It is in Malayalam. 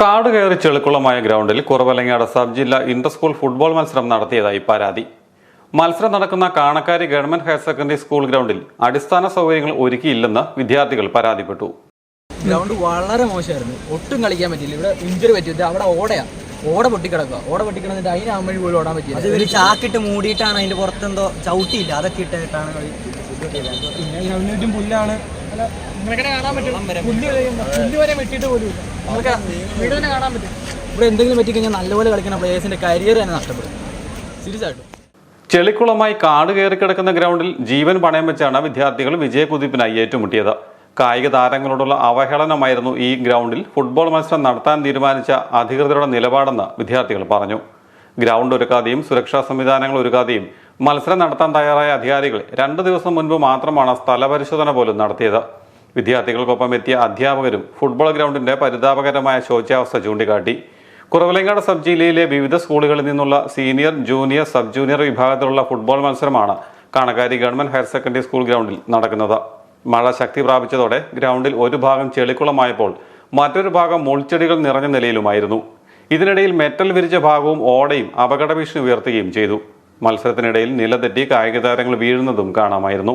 കാട് കയറി ചെളുക്കുളമായ ഗ്രൗണ്ടിൽ കുറവലങ്ങാട് സബ് ജില്ലാ ഇന്റർ സ്കൂൾ ഫുട്ബോൾ മത്സരം നടത്തിയതായി പരാതി. മത്സരം നടക്കുന്ന Kanakkari government higher secondary school ഗ്രൗണ്ടിൽ അടിസ്ഥാന സൗകര്യങ്ങൾ ഒരുക്കിയില്ലെന്ന് വിദ്യാർത്ഥികൾ പരാതിപ്പെട്ടു. ഗ്രൗണ്ട് വളരെ മോശമായിരുന്നു. ഒട്ടും കളിക്കാൻ പറ്റില്ല ഇവിടെ ഇഞ്ചുറി പറ്റിയത് അവിടെ ഓടയാ. ഓട പൊട്ടിക്കിടക്കുക ഓട പൊട്ടിക്കിടന്നിട്ട് അതിന് അമ്മഴി പോലും ഓടാൻ അത് പറ്റില്ല ഇവർ ചാക്കിട്ട് മൂടിയിട്ടാണ് അതിന്റെ പുറത്തെന്തോ ചവിട്ടിയില്ല. അതൊക്കെ ഇട്ടിട്ടാണ് കളി. പിന്നെ ഗ്രൗണ്ടിനും പുല്ലാണ്. നിങ്ങളൊക്കെ കാണാൻ പറ്റും. പുല്ല് വരെ- പുല്ല് വരെ വെട്ടിയിട്ട് പോലും നമുക്ക് വീട് തന്നെ കാണാൻ പറ്റും. ഇവിടെ എന്തെങ്കിലും പറ്റിക്കഴിഞ്ഞാൽ നല്ലപോലെ കളിക്കുന്ന പ്ലേയേഴ്സിന്റെ കരിയർ തന്നെ നഷ്ടപ്പെടും. സീരിയസ് ആയിട്ടും. ചെളിക്കുളമായി കാട് കയറി കിടക്കുന്ന ഗ്രൗണ്ടിൽ ജീവൻ പണയം വെച്ചാണ് വിദ്യാർത്ഥികൾ വിജയകുതിപ്പിനായി ഏറ്റുമുട്ടിയത്. കായിക താരങ്ങളോടുള്ള അവഹേളനമായിരുന്നു ഈ ഗ്രൗണ്ടിൽ ഫുട്ബോൾ മത്സരം നടത്താൻ തീരുമാനിച്ച അധികൃതരുടെ നിലപാടെന്ന് വിദ്യാർത്ഥികൾ പറഞ്ഞു. ഗ്രൗണ്ട് ഒരുക്കാതെയും സുരക്ഷാ സംവിധാനങ്ങൾ ഒരുക്കാതെയും മത്സരം നടത്താൻ തയ്യാറായ അധികാരികൾ രണ്ടു ദിവസം മുൻപ് മാത്രമാണ് സ്ഥലപരിശോധന പോലും നടത്തിയത്. വിദ്യാർത്ഥികൾക്കൊപ്പം എത്തിയ അധ്യാപകരും ഫുട്ബോൾ ഗ്രൗണ്ടിന്റെ പരിതാപകരമായ ശോച്യാവസ്ഥ ചൂണ്ടിക്കാട്ടി. കുറവലങ്ങാട് സബ് ജില്ലയിലെ വിവിധ സ്കൂളുകളിൽ നിന്നുള്ള സീനിയർ ജൂനിയർ സബ് ജൂനിയർ വിഭാഗത്തിലുള്ള ഫുട്ബോൾ മത്സരമാണ് Kanakkari government higher secondary school ഗ്രൗണ്ടിൽ നടക്കുന്നത്. മഴ ശക്തി പ്രാപിച്ചതോടെ ഗ്രൗണ്ടിൽ ഒരു ഭാഗം ചെളിക്കുളമായപ്പോൾ മറ്റൊരു ഭാഗം മുൾച്ചെടികൾ നിറഞ്ഞ നിലയിലുമായിരുന്നു. ഇതിനിടയിൽ മെറ്റൽ വിരിച്ച ഭാഗവും ഓടയും അപകട ഭീഷണി ഉയർത്തുകയും ചെയ്തു. മത്സരത്തിനിടയിൽ നിലതെറ്റി കായിക താരങ്ങൾ വീഴുന്നതും കാണാമായിരുന്നു.